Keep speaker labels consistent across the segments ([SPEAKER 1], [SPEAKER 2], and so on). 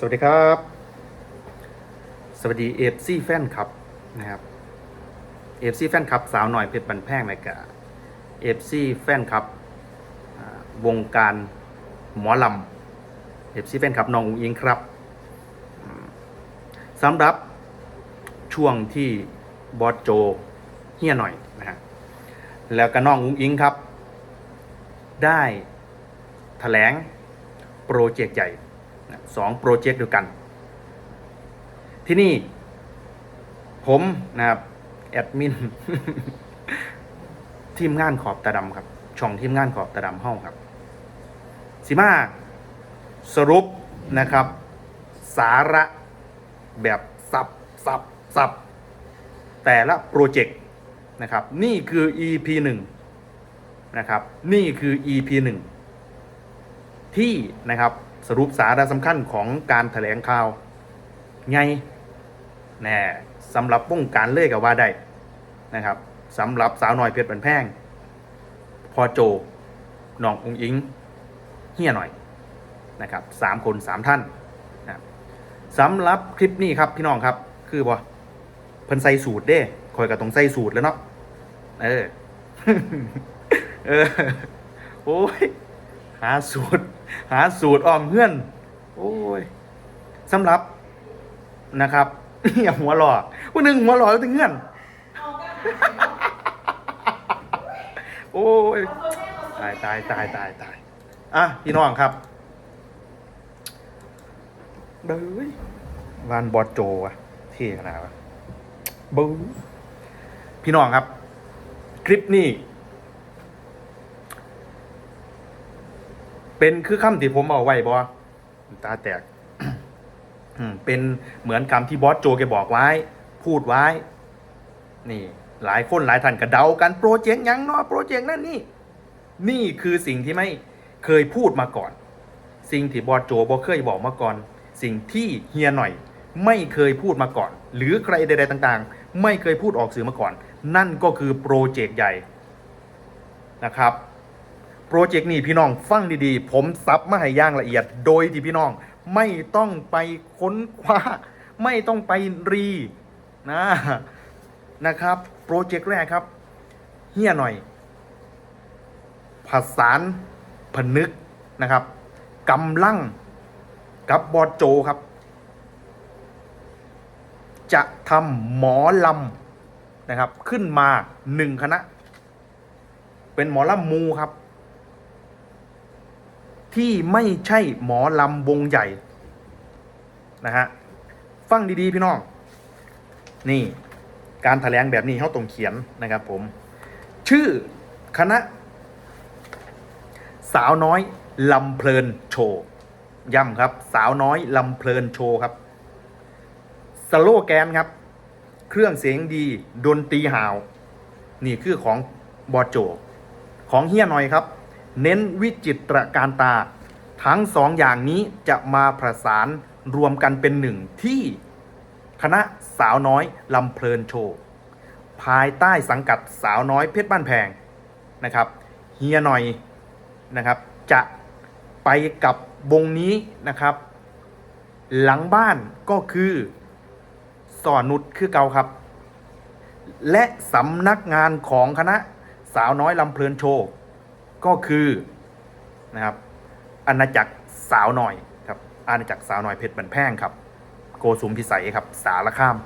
[SPEAKER 1] สวัสดีครับ สวัสดีเอฟซีแฟนครับนะครับเอฟซีแฟนครับสาวหน่อยเพชรบันแพงเลยกับเอฟซีแฟนครับวงการหมอลำเอฟซีแฟนครับน้องอุ๋งอิงครับสำหรับช่วงที่บอสโจเฮียหน่อยนะฮะแล้วก็น้องอุ๋งอิงครับ ได้แถลงโปรเจกต์ใหญ่ สองโปรเจกต์ด้วยกัน ที่นี่ ผมนะครับแอดมินทีมงานขอบตาดำครับ ช่องทีมงานขอบตาดำห้องครับสิมาสรุปนะครับ สาระแบบสับสับสับแต่ละโปรเจกต์นะครับ นี่คือ EP 1นะครับ นี่คือ EP 1ที่นะครับ สรุปสาระสำคัญของการแถลงข่าวไงแน่สำหรับวงการเล่ยกับว่าได้นะครับสำหรับสาวหน่อยเพชรบันแพงพอโจน้ององอิงเฮียหน่อยนะครับสามคนสามท่านนะสำหรับคลิปนี้ครับพี่น้องครับคือบ่เพิ่นใส่สูตรเด้คอยกับตรงใส่สูตรแล้วเนาะเออเออโอ้ยหาสูตร หาสูตรออมเพื่อน โอ้ยสำหรับนะครับอย่าหัวหลอกผู้หนึ่งหัวหลอกแล้วถึงเงื่อน โอ้ยตายตายตายตายตายอะพี่น้องครับเบ้ยวานบอดโจอะเท่ขนาดวะเบ้ยพี่น้องครับ คลิปนี้ เป็นคือคำที่ผมเอาไว้บอตาแตกเป็นเหมือนคำที่บอสโจแกบอกไว้ พูดไว้ นี่ หลายคนหลายท่านก็เดากันโปรเจกต์ยังเนาะโปรเจกต์นั่นนี่ นี่คือสิ่งที่ไม่เคยพูดมาก่อน สิ่งที่บอสโจบอเคยบอกมาก่อน สิ่งที่เฮียหน่อย ไม่เคยพูดมาก่อน หรือใครใดๆต่าง ๆ ไม่เคยพูดออกสื่อมาก่อน นั่นก็คือโปรเจกต์ใหญ่นะครับ โปรเจกต์นี้พี่น้องฟังดีๆ ผมซับมาให้ย่างละเอียด โดยที่พี่น้องไม่ต้องไปค้นคว้า ไม่ต้องไปรีนะนะครับ โปรเจกต์แรกครับเฮียหน่อยผสานผนึกนะครับกำลังกับบอดโจครับ จะทำหมอลำนะครับ ขึ้นมาหนึ่งคณะ เป็นหมอลำมูครับ ที่ไม่ใช่หมอลำวงใหญ่นะฮะฟังดีๆพี่น้อง นี่การถแถลงแบบนี้เขาต้องเขียนนะครับผม ชื่อคณะ สาวน้อยลำเพลินโชว์ย้ำครับ สาวน้อยลำเพลินโชว์ครับ สโลแกนครับ เครื่องเสียงดีดนตรีหาว นี่คือของบอโจ ของเฮียหน่อยครับ เน้นวิจิตรการตา ทั้งสองอย่างนี้จะมาประสานรวมกันเป็นหนึ่งที่คณะสาวน้อยลำเพลินโชว์ ภายใต้สังกัดสาวน้อยเพชรบ้านแพงนะครับเฮียหน่อยนะครับจะไปกับวงนี้นะครับ หลังบ้านก็คือสอนนุชคือเก่าครับ และสำนักงานของคณะสาวน้อยลำเพลินโชว์ ก็คือนะครับอาณาจักรสาวหน่อยครับอาณาจักรสาวหน่อยเพชรบันแพงครับ โกสุมพิสัยครับ สารข้าม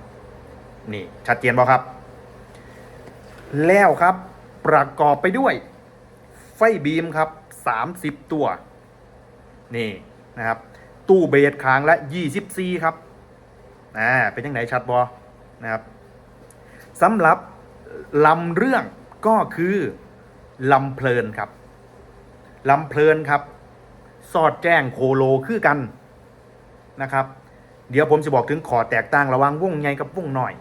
[SPEAKER 1] นี่ชัดเจนบ่ครับ แล้วครับประกอบไปด้วย ไฟบีมครับ30ตัว นี่นะครับ ตู้เบสค้างละ24ครับอ่าเป็นยังไงชัดบอนะครับสำหรับลำเรื่องก็คือลำเพลินครับ ลำเพลินครับ สอดแจ้งโคโลคือกันนะครับ เดี๋ยวผมจะบอกถึงขอแตกต่างระว่างวงใหญ่กับวงหน้อย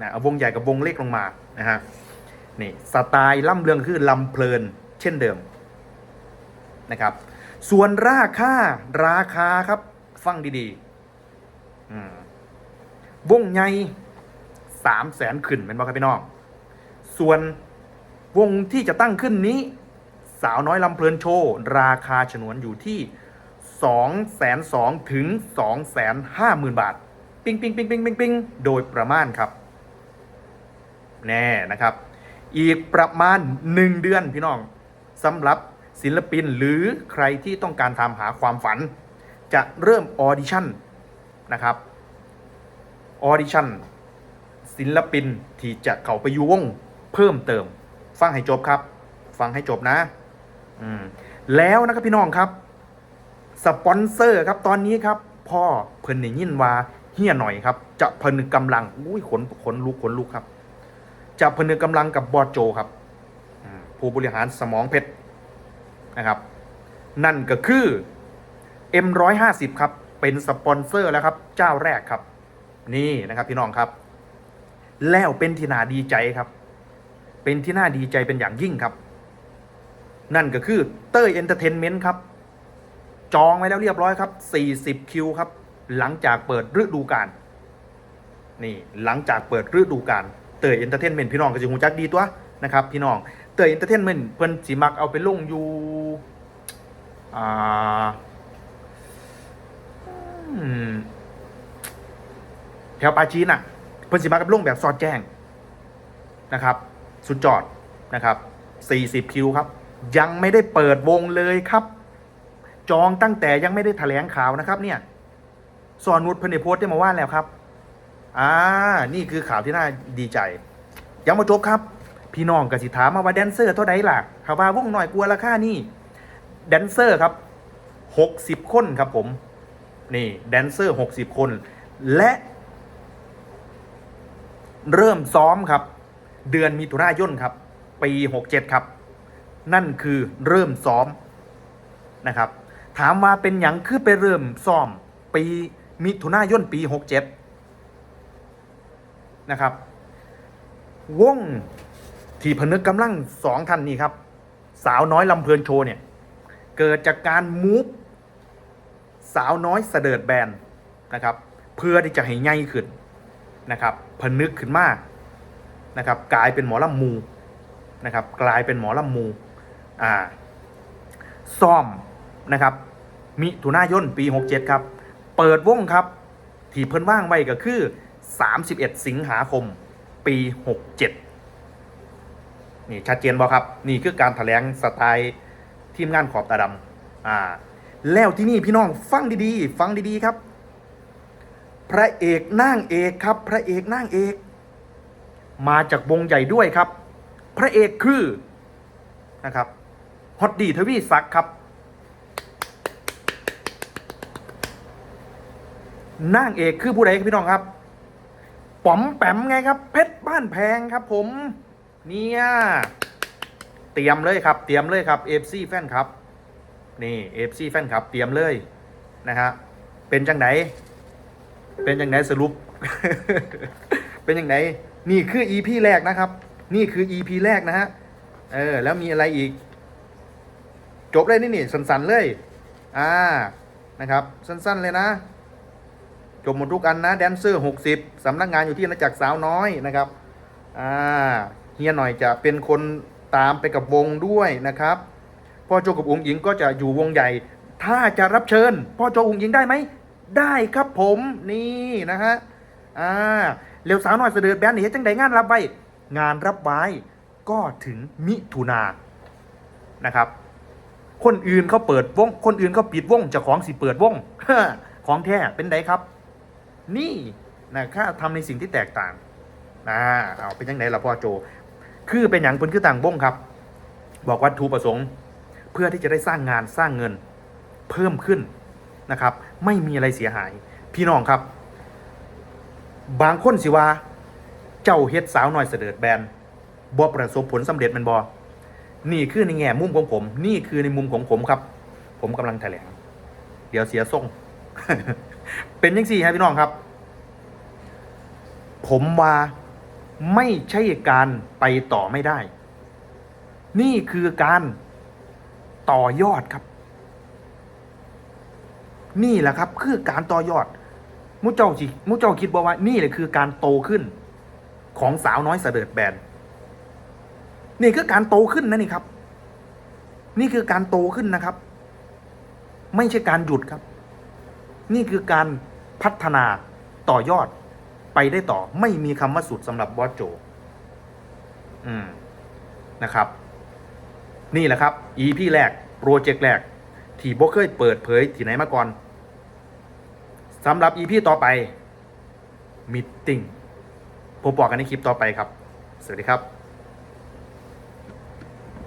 [SPEAKER 1] นะเอาวงใหญ่กับวงเล็กลงมานะฮะนี่สไตล์ล่ำเรืองคือลำเพลินเช่นเดิมนะครับ ส่วนราคาราคาครับฟังดีๆวงใหญ่สามแสนขึ้นเป็นบ่ครับพี่น้อง ส่วนวงที่จะตั้งขึ้นนี้ สาวน้อยลำเพลินโชว์ราคาฉนวนอยู่ที่ 2 2 0 0 0ถึง2 5 0 0 0 0 บาท ปิ้งปิ้งปิ้งปิ้งปิ้งปิ้งโดยประมาณครับ แน่นะครับ อีกประมาณ 1 เดือนพี่น้องสำหรับศิลปินหรือใครที่ต้องการทำหาความฝัน จะเริ่มออดิชั่นนะครับออดิชั่นศิลปินที่จะเข้าไปอยูวงเพิ่มเติม ฟังให้จบครับ ฟังให้จบนะ แล้วนะครับพี่น้องครับ สปอนเซอร์ครับตอนนี้ครับ พ่อเพิ่นได้ยินว่าเฮียหน่อยครับ จะพนึกกำลังอุ้ยขนขนลุกขนลุกครับ จะพนึกกำลังกับบอสโจครับผู้บริหารสมองเพชรนะครับ นั่นก็คือ M150 ครับเป็นสปอนเซอร์แล้วครับ เจ้าแรกครับ นี่นะครับพี่น้องครับ แล้วเป็นที่น่าดีใจครับ เป็นที่น่าดีใจเป็นอย่างยิ่งครับ นั่นก็คือเต้ยเอนเตอร์เทนเมนต์ครับ จองไว้แล้วเรียบร้อยครับ 40 คิวครับ หลังจากเปิดฤดูกาลนี่หลังจากเปิดฤดูกาลเตยเอนเตอร์เทนเมนต์พี่น้องก็จะหูจักดีตัวนะครับพี่น้องเตยเอนเตอร์เทนเมนต์เพิ่นสิมักเอาไปลงอยู่อ่าแถวปาจีนอะเพิ่นสิมักกับลงแบบสอดแจ้งนะครับ สุดจอดนะครับ 40 คิวครับ ยังไม่ได้เปิดวงเลยครับ จองตั้งแต่ยังไม่ได้แถลงข่าวนะครับ เนี่ยสอนนุชเพิ่นโพสได้มาว่าแล้วครับ อ่า นี่คือข่าวที่น่าดีใจ ยังมาจบครับ พี่น้องกสิถามมาว่าแดนเซอร์เท่าไหร่ล่ะเขาว่าวงหน่อยกลัวราคานี่แดนเซอร์ครับ60คนครับผม นี่แดนเซอร์60คน และ เริ่มซ้อมครับ เดือนมิถุนายนครับ ปี67ครับ นั่นคือเริ่มซ้อมนะครับ ถามว่าเป็นอย่างคือไปเริ่มซ้อมปีมิถุนายนปี67นะครับ วงที่พนึกกำลังสองท่านนี้ครับ สาวน้อยลำเพลินโชว์เนี่ย เกิดจากการมูฟสาวน้อยเสดิร์ดแบนนะครับ เพื่อที่จะให้ใหญ่ขึ้นนะครับพนึกขึ้นมากนะครับ กลายเป็นหมอลำมูนะครับ กลายเป็นหมอลำมู อ่าซ่อมนะครับ มิถุนายนปี 67 ครับ เปิดวงครับ ที่เพิ่นว่างไว้ก็คือ 31 สิงหาคม ปี 67 นี่ชัดเจนบ่ครับ นี่คือการถแถลงสไตล์ทีมงานขอบตาดำอ่าแล้วที่นี่พี่น้องฟังดีๆ ฟังดีๆครับ พระเอกนางเอกครับ พระเอกนางเอก มาจากวงใหญ่ด้วยครับ พระเอกคือนะครับ ฮอตดีทวีศักดิ์ครับ นางเอกคือผู้ใดครับพี่น้องครับ ป๋อมแปมไงครับ เพชรบ้านแพงครับ ผม เนี่ยเตรียมเลยครับ เตรียมเลยครับเอฟซีแฟนครับ นี่เอฟซีแฟนครับ เตรียมเลยนะฮะเป็นจังไหน เป็นจังไหนสรุป เป็นจังไหน นี่คือ EP แรกนะครับ นี่คือ EP แรกนะฮะ เออ แล้วมีอะไรอีก จบเลยนี่นี่สั้นๆเลย อ่า นะครับ สั้นๆเลยนะ จบหมดทุกอันนะแดนเซอร์60สำนักงานอยู่ที่อาณาจักสาวน้อยนะครับ อ่า เฮียหน่อยจะเป็นคนตามไปกับวงด้วยนะครับ พ่อโจกับองค์หญิงก็จะอยู่วงใหญ่ ถ้าจะรับเชิญ พ่อโจองค์หญิงได้ไหม ได้ครับผมนี่นะฮะ อ่า เร็วสาวน้อยเสด็จแบนนี่จังใดงานรับไว้ งานรับไว้ก็ถึงมิถุนานะครับ คนอื่นเขาเปิดวง คนอื่นเขาปิดวงจะของสิเปิดวงของแท้เป็นไดครับ นี่นะค่าทำในสิ่งที่แตกต่างนะเอาเป็นยังไงล่ะพ่อโจ คือเป็นอย่างเพิ่นคือต่างวงครับ บอกวัตถุประสงค์ เพื่อที่จะได้สร้างงานสร้างเงิน เพิ่มขึ้นนะครับ ไม่มีอะไรเสียหาย พี่น้องครับ บางคนสิว่า เจ้าเฮ็ดสาวหน้อยเสด็จแบนบ่ประสบผลสำเร็จมันบอ นี่คือในแง่มุมของผม นี่คือในมุมของผมครับ ผมกำลังแถลง เดี๋ยวเสียทรง เป็นยังสี่ครับพี่น้องครับ ผมว่าไม่ใช่การไปต่อไม่ได้ นี่คือการต่อยอดครับ นี่แหละครับ คือการต่อยอด มุเจ้าจิมุเจ้าคิดบอกว่า นี่แหละคือการโตขึ้น ของสาวน้อยเสด็จแบน นี่คือการโตขึ้นนะนี่ครับ นี่คือการโตขึ้นนะครับ ไม่ใช่การหยุดครับ นี่คือการพัฒนาต่อยอดไปได้ต่อ ไม่มีคำว่าสุดสำหรับบอสโจ อืมนะครับ นี่แหละครับ EP แรกโปรเจกต์แรก ที่บ่เคยเปิดเผยที่ไหนมาก่อนสำหรับ EP ต่อไปมิ e ติ้งผมบอกกันในคลิปต่อไปครับ สวัสดีครับ